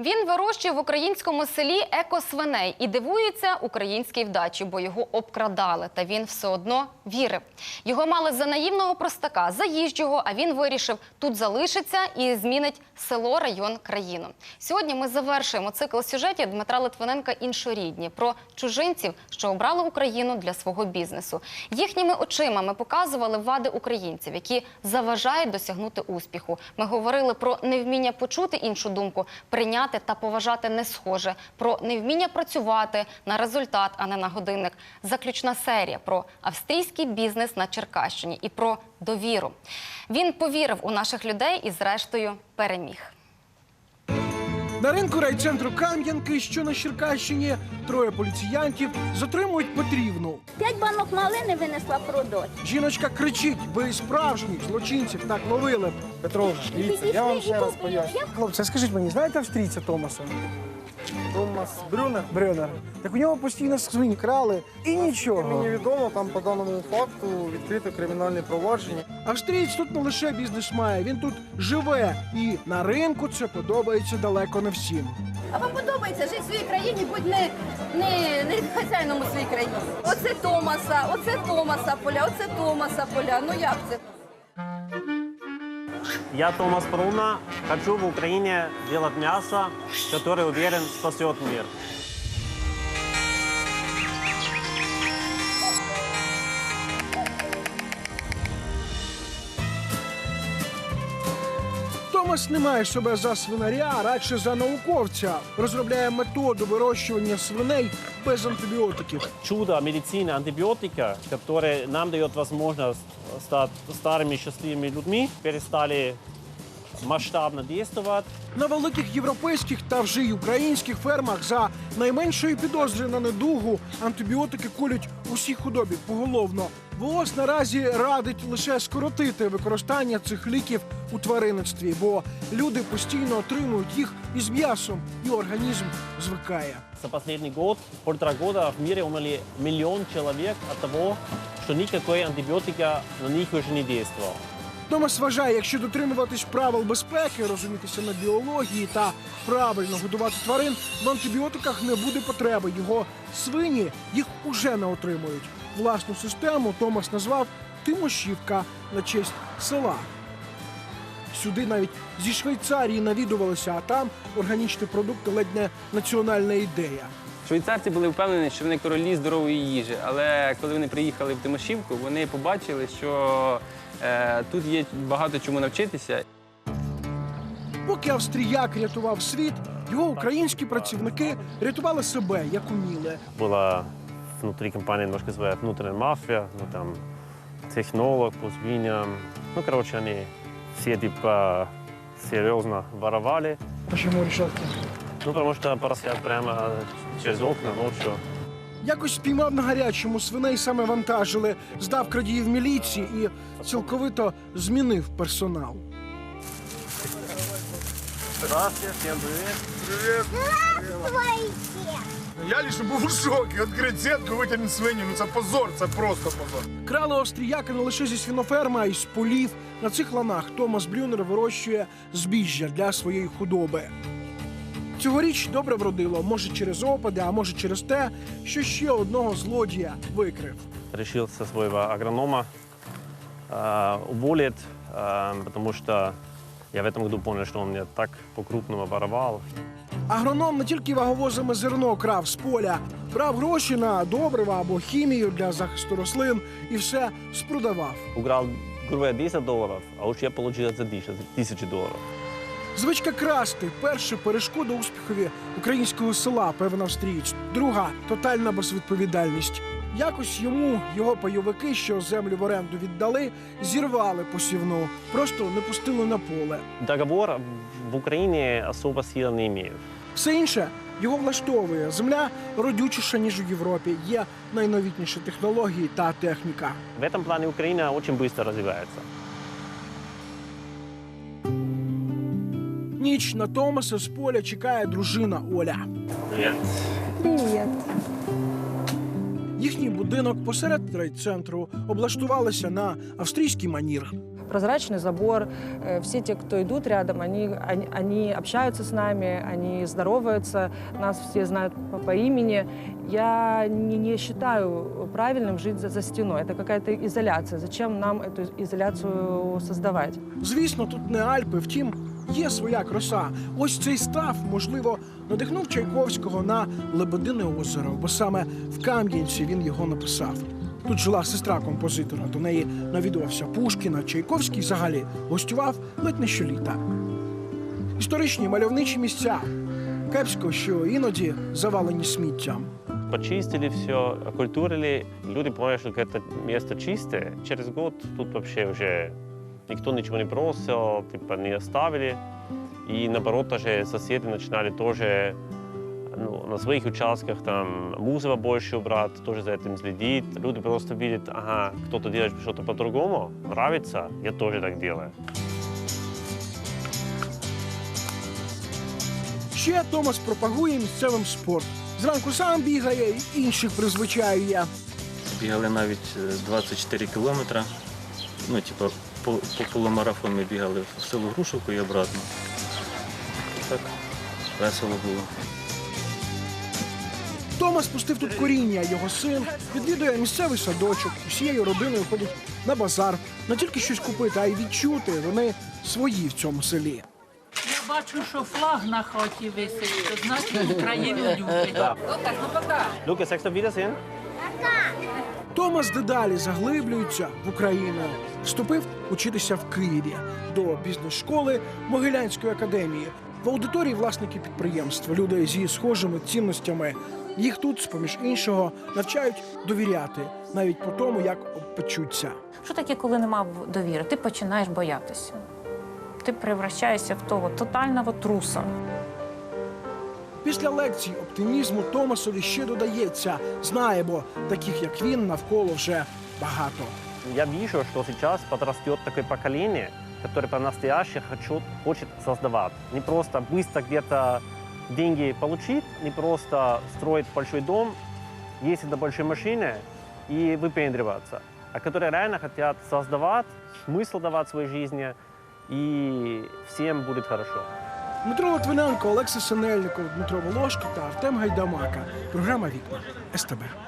Він вирощує в українському селі екосвиней і дивується українській вдачі, бо його обкрадали. Та він все одно вірив. Його мали за наївного простака, заїжджого, а він вирішив тут залишиться і змінить село, район, країну. Сьогодні ми завершуємо цикл сюжетів Дмитра Литвиненка іншорідні про чужинців, що обрали Україну для свого бізнесу. Їхніми очима ми показували вади українців, які заважають досягнути успіху. Ми говорили про невміння почути іншу думку, прийняти та поважати не схоже, про невміння працювати на результат, а не на годинник. Заключна серія про австрійський бізнес на Черкащині і про довіру. Він повірив у наших людей і, зрештою, переміг. На ринку райцентру Кам'янки, що на Черкащині, троє поліціянтів затримують Петрівну. П'ять банок малини винесла продать. Жіночка кричить: ви справжніх злочинців так ловили. Петро Петровна, дивіться, я вам ще раз поясню. Хлопці, скажіть мені, знаєте австрійця Томаса? Томас Брюнер. Брюнер. Так у нього постійно свині крали і нічого. Мені відомо, там по даному факту відкрито кримінальне провадження. Австрієць тут не лише бізнес має, він тут живе. І на ринку це подобається далеко не всім. А вам подобається жити в своїй країні, будь не, не, не хазяїном у своїй країні. Оце Томаса, оце Томаса поля, оце Томаса поля. Ну як це? Я Томас Пруна. Хочу в Украине делать мясо, которое, уверен, спасет мир. Томас не має себе за свинаря, а радше за науковця. Розробляє методу вирощування свиней без антибіотиків. Чудо медицины, антибиотика, которое нам дает возможность стать старыми счастливыми людьми, перестали масштабно действовать. На великих європейських та вже й українських фермах за найменшої підозри на недугу антибіотики колють усій худобі поголовно. ВООЗ наразі радить лише скоротити використання цих ліків у тваринництві, бо люди постійно отримують їх із м'ясом, і організм звикає. За последний год, полтора года в мире умерли миллион человек от того, что никакой антибиотика на них уже не действовал. Томас вважає, якщо дотримуватись правил безпеки, розумітися на біології та правильно годувати тварин, в антибіотиках не буде потреби. Його свині їх уже не отримують. Власну систему Томас назвав Тимошівка на честь села. Сюди навіть зі Швейцарії навідувалися, а там органічні продукти ледь не національна ідея. Швейцарці були впевнені, що вони королі здорової їжі, але коли вони приїхали в Тимошівку, вони побачили, що е, тут є багато чому навчитися. Поки австріяк рятував світ, його українські працівники рятували себе як уміли. Была внутри компании немножко своя внутренняя мафия, ну там технолог по свиньям. Ну, короче, они все типа серьезно воровали. Почему решетки? Ну, потому что поросят прямо через окна ночью. Якось спіймав на гарячому свиней саме вантажили, здав крадіїв міліції і цілковито змінив персонал. Здравствуйте, всем привет. Я лише був у шокі. Відкрити сітку, витягнути свині. Ну це позор, це просто позор. Крали австріяки не лише зі свіноферми, а й з полів. На цих ланах Томас Брюнер вирощує збіжжя для своєї худоби. Цьогоріч добре вродило, може через опади, а може через те, що ще одного злодія викрив. Решил со своего агронома э, уволить, э, потому что я в этом году понял, что он мне так по-крупному воровал. Агроном не тільки ваговозами зерно крав з поля, брав гроші на добрива або хімію для захисту рослин і все спродавав. Украл, грубо говоря, 10 доларів, а уж я отримав за 1000 тисячі доларів. Звичка красти перша перешкода успіхові українського села, певен австрієць. Друга тотальна безвідповідальність. Якось йому його пайовики, що землю в оренду віддали, зірвали посівну, просто не пустили на поле. Договор в Украине особо силы не имеет. Все інше його влаштовує. Земля родючіша ніж у Європі. Є найновітніші технології та техніка. В этом плане Украина очень быстро развивается. Ніч на Томаса з поля чекає дружина Оля. Привет. Їхні Їхній будинок посеред трейд-центру облаштувалися на австрійський манір. прозрачный забор. Э, Все те, кто идут рядом, они, они, они общаются с нами, они здороваются, нас все знают по, по имени. Я не, не считаю правильным жить за, за стеной. Это какая-то изоляция. Зачем нам эту изоляцию создавать? Звісно, тут не Альпи, втім, є своя краса. Ось цей став, можливо, надихнув Чайковського на Лебедине озеро, бо саме в Кам'янці він його написав. Тут жила сестра композитора, до неї навідувався Пушкін, а Чайковський взагалі гостював ледь не щоліта. Історичні мальовничі місця. Кепсько, що іноді завалені сміттям. Почистили все, окультурили. Люди поняли, что это место чистое. Через год тут вообще уже никто ничего не бросил, типа не оставили. И наоборот, даже соседи начинали тоже ну, на своих участках там мусора больше убрать, тоже за этим следить. Люди просто видят, ага, кто-то делает что-то по-другому, нравится, я тоже так делаю. Ще Томас пропагує місцевим спорт. Зранку сам бігає, інших призвичаює. Бігали навіть е, 24 кілометри. Ну, типу, по, по полумарафон ми бігали в село Грушовку і обратно. Так, весело було. Томас пустив тут коріння. Його син відвідує місцевий садочок. Усією родиною ходять на базар. Не тільки щось купити, а й відчути. Вони свої в цьому селі. Я бачу, що флаг на хаті висить, то значить Україну любить. Lukas, sagst du Wiedersehen? Томас дедалі заглиблюється в Україну. Вступив учитися в Києві до бізнес-школи Могилянської академії. В аудиторії власники підприємства, люди зі схожими цінностями. Їх тут, з поміж іншого, навчають довіряти навіть по тому, як обпечуться. Що таке, коли нема довіри? Ти починаєш боятися. Ти превращаєшся в того тотального труса. Після лекцій оптимізму Томасові ще додається. Знає, бо таких як він навколо вже багато. Я вижу, что сейчас подрастет такое поколение, которое по-настоящему хочет, хочет создавать. Не просто быстро где-то деньги получить, не просто строить большой дом, ездить на большой машине и выпендриваться, а которые реально хотят создавать, смысл давать своей жизни, и всем будет хорошо. Дмитро Литвиненко, Олекса Синельников, Дмитро Волошко та Артем Гайдамака. Програма Вікна СТБ.